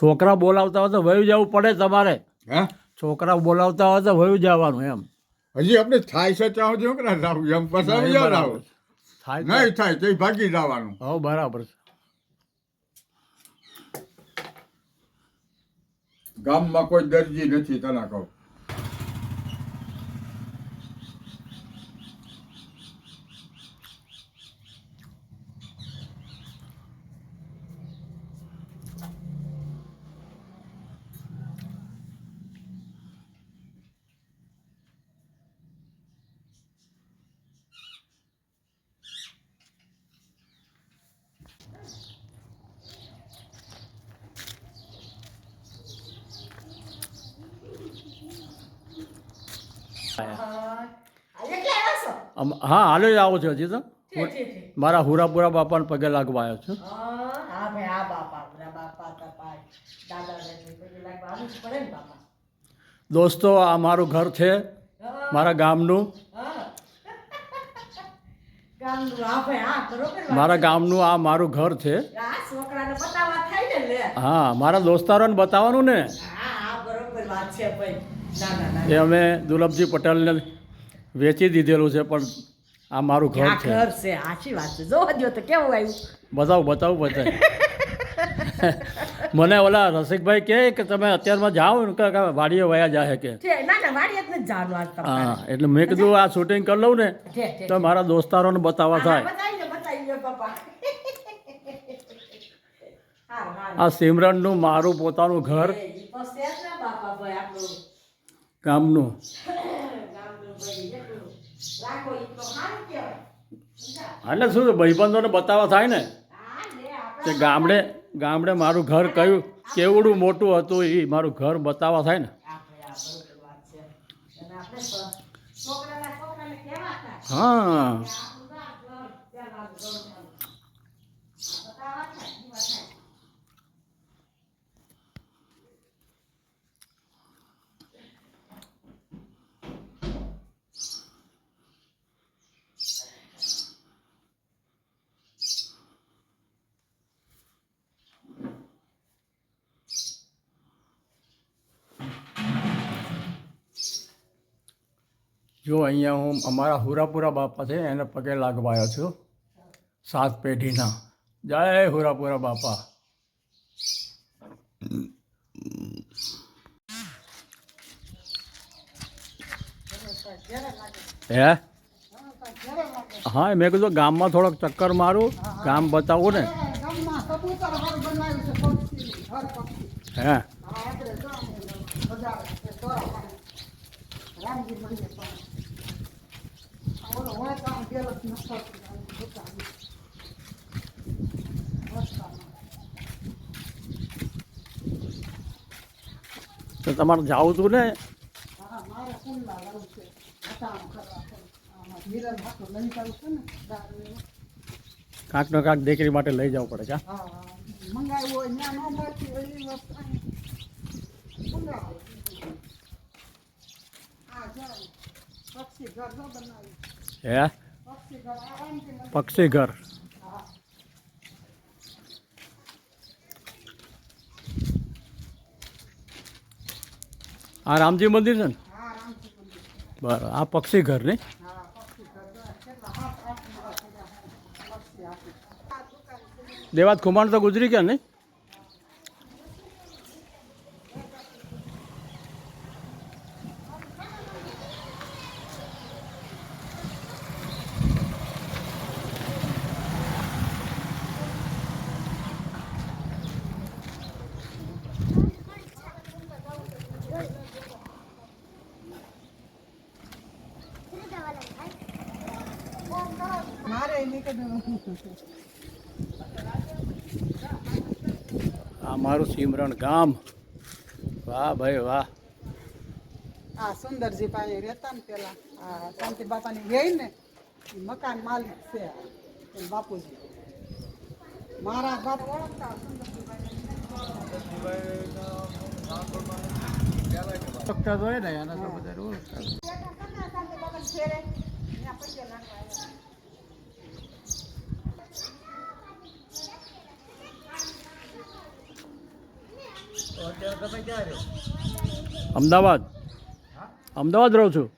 છોકરા બોલાવતા હોય તો વયું જવું પડે તમારે. હે? છોકરા બોલાવતા હોય તો વયું જવાનું એમ. હજી આપણે થાય છે ત્યાં સુધી છોકરા જાવ એમ પછી યાદ થાય નહીં થાય તો ભાગી જવાનું. હો બરાબર છે. ગામમાં કોઈ દરજી નથી તને કહું. હા હાલે જ આવો છો હજી તો. મારા હુરાપુરા બાપાને પગે લાગવા આવ્યો છું. દોસ્તો આ મારું ઘર છે મારા ગામનું. મારા ગામનું આ મારું ઘર છે. હા મારા દોસ્તારોને બતાવવાનું ને. એ અમે દુર્લભજી પટેલને વેચી દીધેલું છે પણ આ મારું ઘર છે. ઘર છે સાચી વાત છે. જો હજો તો કેવું આવ્યું? બતાવું બતાવું બતાવ મને ઓલા રસિકભાઈ કહે કે તમે અત્યારમાં જાઓ ને કે વાડીએ વયા જાય કે. હા એટલે મેં કીધું આ શૂટિંગ કરી લઉં ને તો મારા દોસ્તારોને બતાવવા થાય. આ સિમરનનું મારું પોતાનું ઘર એ ઈ તો છે જ ને બાપા ભાઈ આપણું ગામનું. એટલું શું ભાઈબંધોને બતાવવા થાય ને? હા કે ગામડે ગામડે મારું ઘર કયું, કેવડું મોટું હતું એ મારું ઘર બતાવવા થાય ને? આપણે આ બરોબર વાત છે અને આપણે સ- છોકરાના છોકરાને કહેવાતા હા કે આપણું ગામ ઘર ત્યાં લાગુ ઘર લાગુ. બતાવવા થાય, ઈ વાત થાય. જો અહીંયા હું અમારા હુરાપુરા બાપા છે, એને પગે લાગવા છું. સાત પેઢીના. જય હુરાપુરા બાપા. હે? હા, મેં કીધું ગામમાં થોડોક ચક્કર મારું. ગામ બતાવું ને. હે? રામજી મંદિર તો તો તમારે જાવું હતું ને? કાંક નો કાંક દીકરી માટે લઈ જવું પડે કા? મંગાવ્યું હે? પક્ષી ઘર આ રામજી મંદિર છે ને? બરાબર. આ પક્ષી ઘર નહીં દેવાત ખુમાણ તો ગુજરી ગયા નહીં મારે નીકળ્યું આ મારું સિમરણ ગામ. વાહ ભાઈ વાહ. આ સુંદરજી પાસે રહેતા ને પેલા આ શાંતિ બાપાની ગઈ ને મકાન માલિક છે આ, એ બાપુજી. મારા બાપ ઓળખતા સુંદરજી હોય ને એના તો બધા શાંતિ બાપા ફેરે ત્યાં પૈસા નાખવા આવ્યા. અમદાવાદ? અમદાવાદ રહું છું.